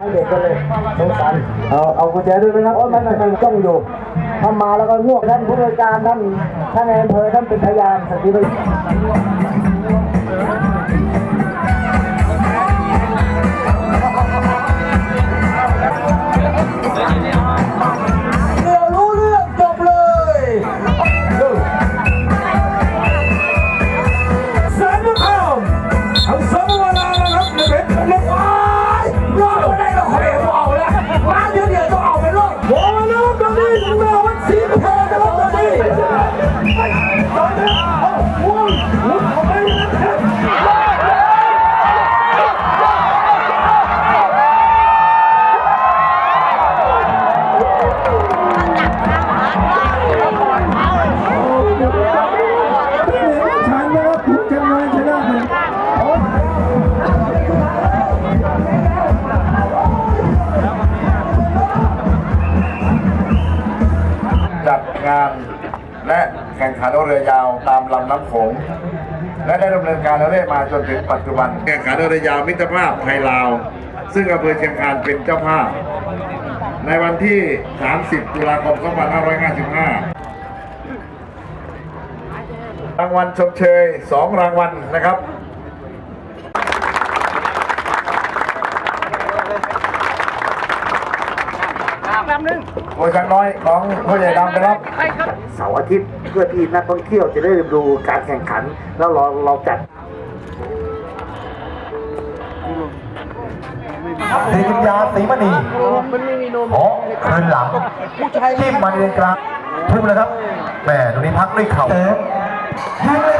ให้เด็กกันเลยสงสารเอาเอากุญแจด้วยไหมครับโอ้ยมันมันต้องอยู่ทำมาแล้วก็งวกท่านผู้บริการท่านท่านในอำเภอท่านเป็นพยานสักทีไปเแจัดงาน และแข่งขันเรือยาวตามลำน้ำโขงและได้ดำเนินการเรื่อยมาจนถึงปัจจุบันแข่งขันเรือยาวมิตรภาพไทยลาว ซึ่งอำเภอเชียงคานเป็นเจ้าภาพ ในวันที่ 30 ตุลาคม 2555 รางวัลชมเชย 2 รางวัลนะครับ โอ้ยช้างน้อยของพ่อใหญ่ดำไปรับเสาร์อาทิตย์เพื่อที่นักท่องเที่ยวจะได้ดูการแข่งขัน แล้วเราเราจัดศรีกิญญาศรีมณีขอคืนหลังจิ้มมาในเลนกลางทุ่มเลยครับแหม่ตรงนี้พักด้วยเข่าแทงเลยครับเฮ้ยโอ้โห